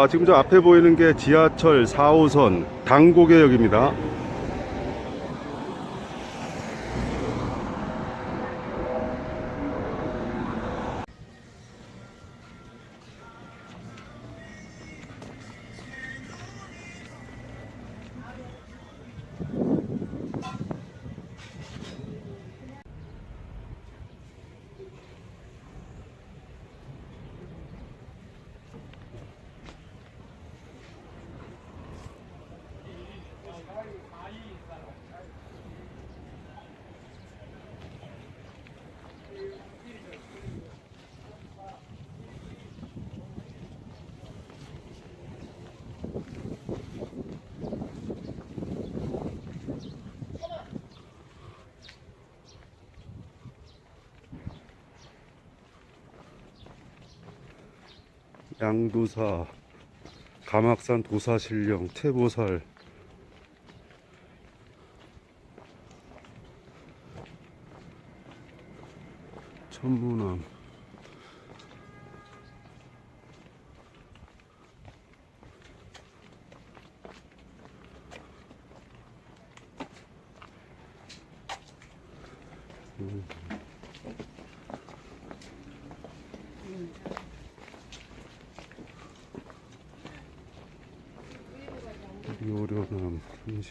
아, 지금 저 앞에 보이는 게 지하철 4호선 당고개역입니다. 양도사, 감악산 도사신령, 태보살, 천문암.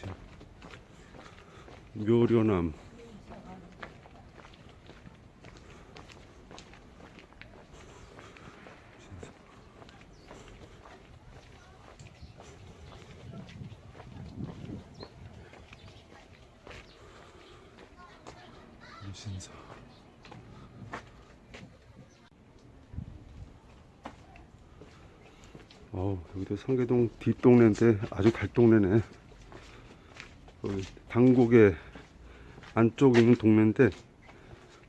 삼시. 묘료남. 신사. 어우, 여기도 상계동 뒷동네인데 아주 달동네네. 당국의 안쪽에 있는 동네인데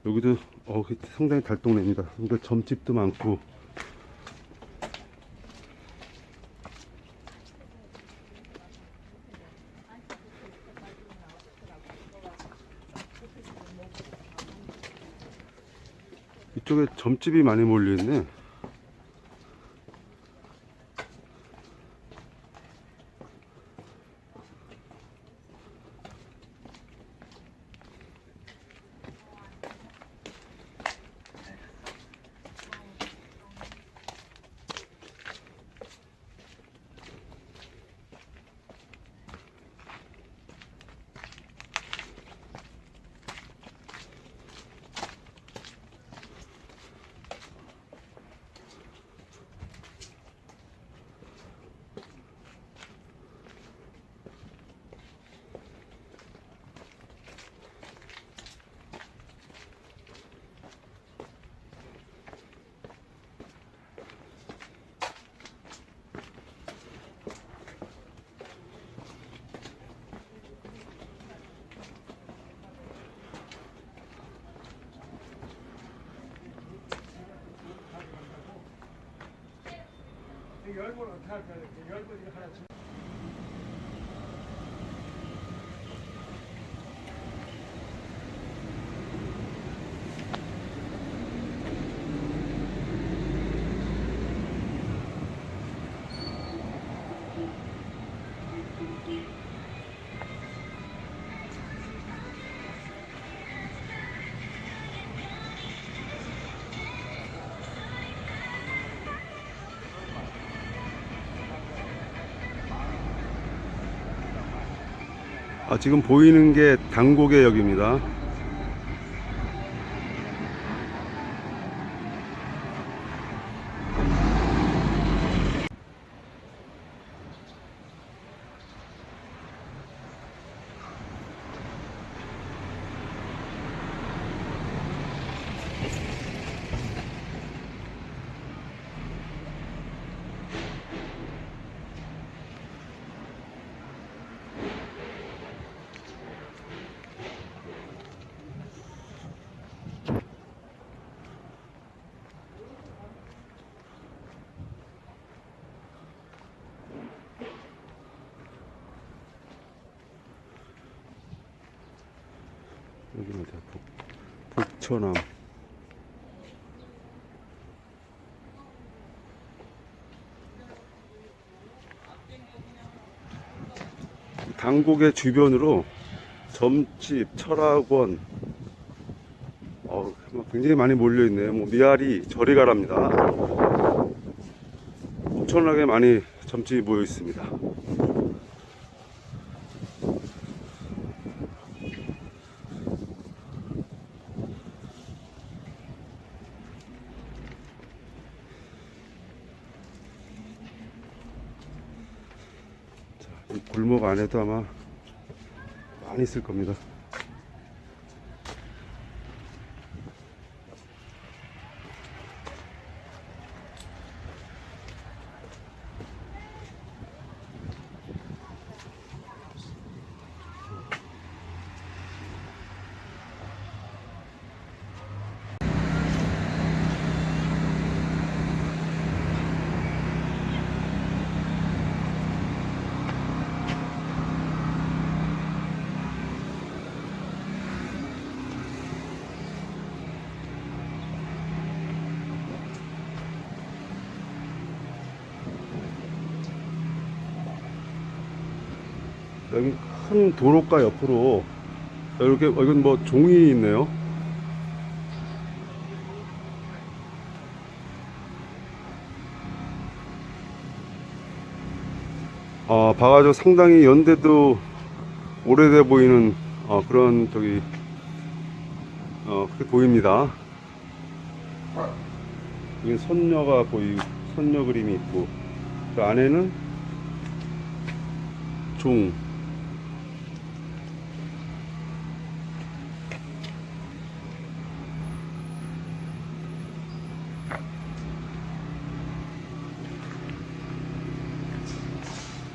여기도 어, 상당히 달동네입니다. 그러니까 점집도 많고 이쪽에 점집이 많이 몰려있네. 你要过来看看你要过去看看 아, 지금 보이는 게 당고개역입니다. 여기는 어디야? 북, 북천암. 당국의 주변으로 점집, 철학원, 어, 뭐 굉장히 많이 몰려있네요. 뭐 미아리, 저리 가랍니다. 엄청나게 많이 점집이 모여 있습니다. 골목 안에도 아마 많이 있을 겁니다. 여기 큰 도로가 옆으로 이렇게 어, 이건 뭐 종이 있네요. 어, 봐가지고 상당히 연대도 오래돼 보이는 어, 그런 저기 어, 그렇게 보입니다. 여기 선녀가 보이 선녀 그림이 있고 그 안에는 종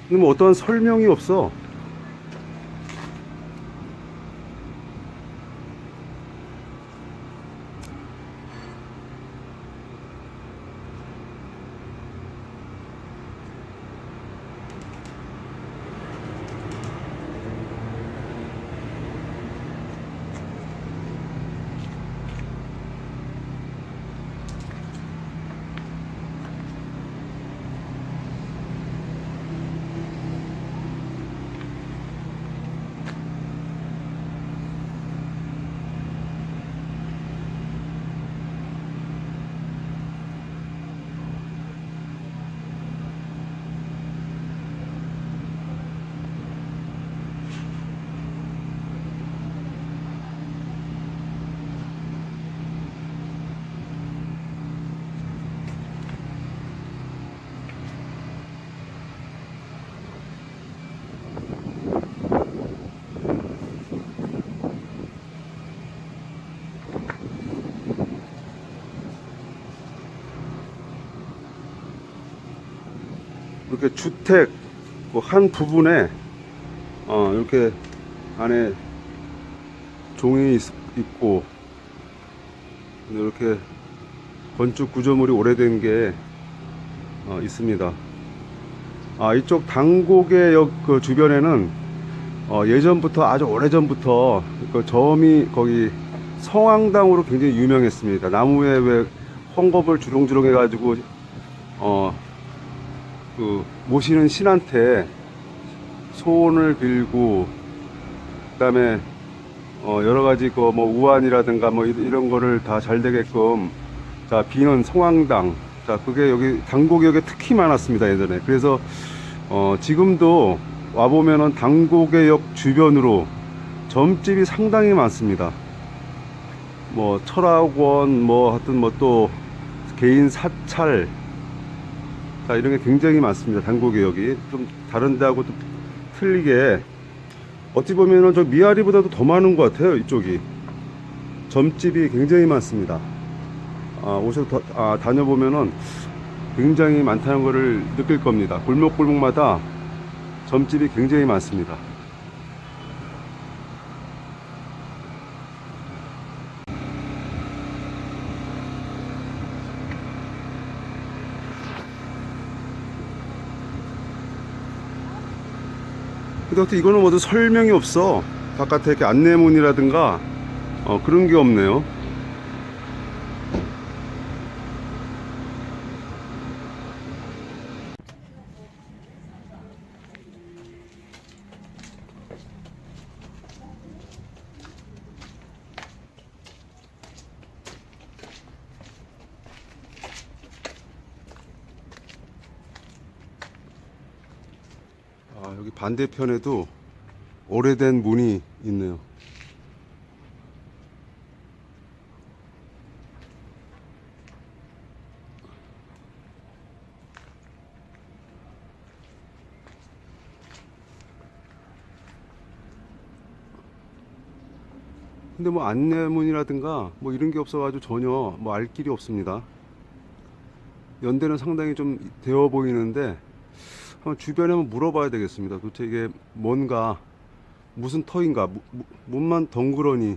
근데 뭐 어떠한 설명이 없어. 이렇게 주택 뭐 한 부분에 어, 이렇게 안에 종이 있, 있고 이렇게 건축 구조물이 오래된 게 어, 있습니다. 아 이쪽 당곡의 역그 주변에는 어, 예전부터 아주 오래 전부터 그 점이 거기 성황당으로 굉장히 유명했습니다. 나무에 왜 헝겊을 주렁주렁 해가지고 어, 그 모시는 신한테 소원을 빌고 그다음에 어 여러 가지 그 뭐 우환이라든가 뭐 이- 이런 거를 다 잘 되게끔 자 비는 성황당. 자 그게 여기 당곡역에 특히 많았습니다 예전에. 그래서 어 지금도 와 보면은 당곡의 역 주변으로 점집이 상당히 많습니다. 뭐 철학원 뭐 하여튼 뭐 또 개인 사찰 자, 이런 게 굉장히 많습니다. 단고개역이. 좀 다른 데하고 또 틀리게 어찌 보면은 저 미아리보다도 더 많은 것 같아요. 이쪽이. 점집이 굉장히 많습니다. 아, 오셔서 더- 아, 다녀보면은 굉장히 많다는 것을 느낄 겁니다. 골목골목마다 점집이 굉장히 많습니다. 근데 어떻게 이거는 모두 설명이 없어. 바깥에 이렇게 안내문이라든가 어, 그런 게 없네요. 여기 반대편에도 오래된 문이 있네요. 근데 뭐 안내문이라든가 뭐 이런 게 없어가지고 전혀 뭐 알 길이 없습니다. 연대는 상당히 좀 되어 보이는데 한번 주변에 한번 물어봐야 되겠습니다. 도대체 이게 뭔가 무슨 터인가 무- 무- 문만 덩그러니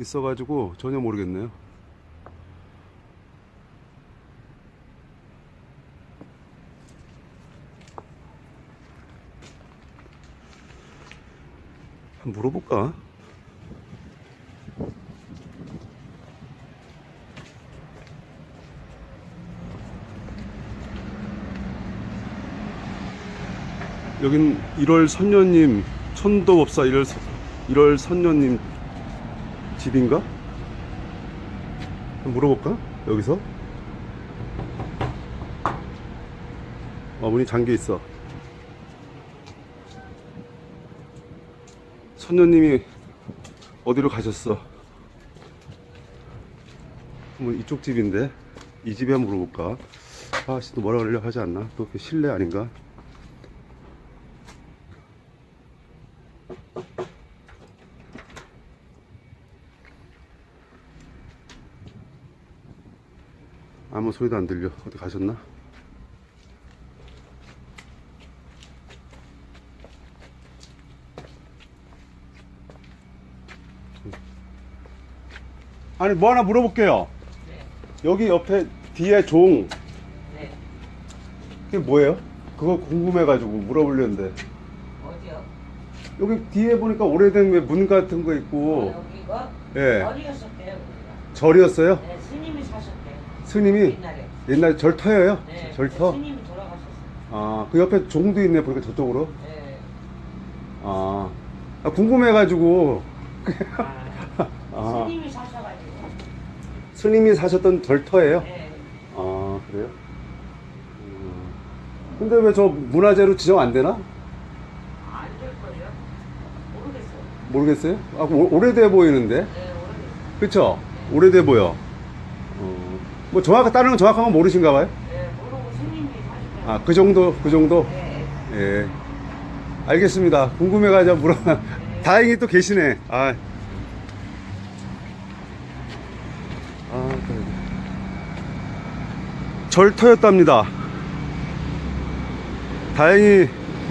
있어가지고 전혀 모르겠네요. 물어볼까? 여긴 1월 선녀님 천도법사 1월, 선- 1월 선녀님 집인가? 한번 물어볼까? 여기서? 어, 문이 잠겨 있어. 선녀님이 어디로 가셨어? 뭐 이쪽 집인데 이 집에 한번 물어볼까? 아씨 또 뭐라 그러려 하지 않나? 또그 실례 아닌가? 아무 소리도 안 들려. 어디 가셨나? 아니 뭐 하나 물어볼게요. 여기 옆에 뒤에 종 네. 그게 뭐예요? 그거 궁금해가지고 물어보려는데 어디요? 여기 뒤에 보니까 오래된 왜문 같은 거 있고 여기가 예 어디였었대요? 우리가. 절이었어요? 네, 스님이 사셨대요. 스님이 옛날에. 옛날 절터예요? 네, 절터? 스님이 돌아가셨어요. 아 그 옆에 종도 있네 보니까 저쪽으로 네. 아, 아, 궁금해가지고 아, 아. 스님이 사셔가지고. 스님이 사셨던 절터예요? 네. 아 그래요? 음. 근데 왜 저 문화재로 지정 안 되나? 안 될 거예요? 모르겠어요. 모르겠어요? 아, 오, 오래돼 보이는데? 네, 모르겠어요. 그쵸? 오래돼 보여. 어, 뭐 정확한, 다른 건 정확한 건 모르신가 봐요? 네, 모르고 스님이 사셨대요. 아, 그 정도, 그 정도? 네. 예. 알겠습니다. 궁금해가지고 물어. 다행히 또 계시네. 아. 아, 그래. 절터였답니다. 다행히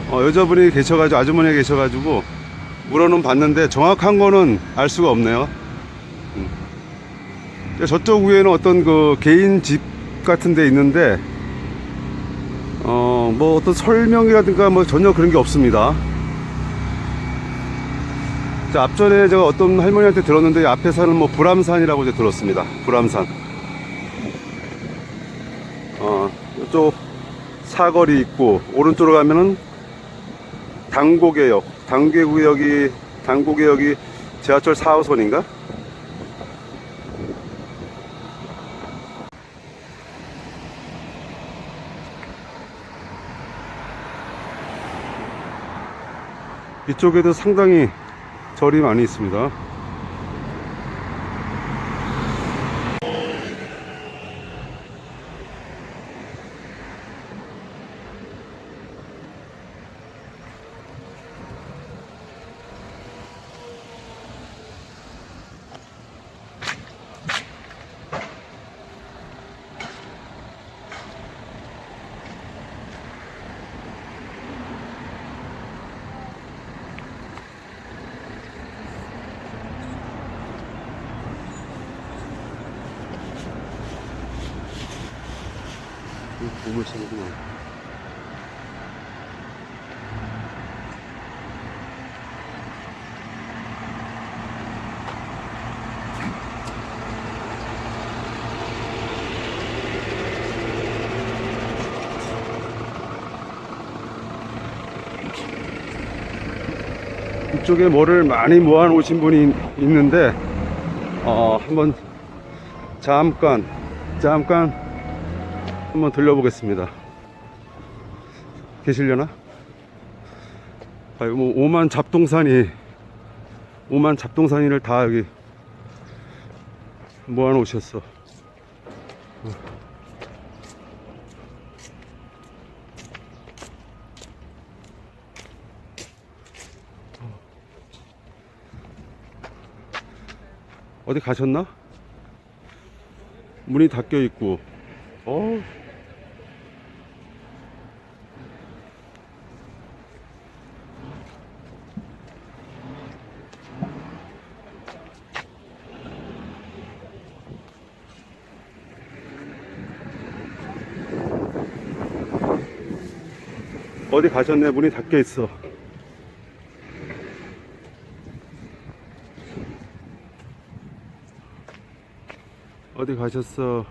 어, 여자분이 계셔가지고 아주머니가 계셔가지고 물어는 봤는데 정확한 거는 알 수가 없네요. 음. 저쪽 위에는 어떤 그 개인 집 같은 데 있는데 어, 뭐 어떤 설명이라든가 뭐 전혀 그런 게 없습니다. 자, 앞전에 제가 어떤 할머니한테 들었는데 이 앞에 사는 뭐 불암산이라고 이제 들었습니다. 불암산. 어, 이쪽 사거리 있고 오른쪽으로 가면은 당고개역, 당계구역이 당고개역이 지하철 4호선인가? 이쪽에도 상당히 절이 많이 있습니다. 보물상구나. 이쪽에 뭐를 많이 모아 놓으신 분이 있는데 어 한번 잠깐 잠깐 한번 들려보겠습니다. 계시려나? 아유, 뭐, 오만 잡동사니, 오만 잡동사니를 다 여기 모아놓으셨어. 어디 가셨나? 문이 닫혀 있고, 어, 어디 가셨네? 문이 닫혀 있어. 어디 가셨어?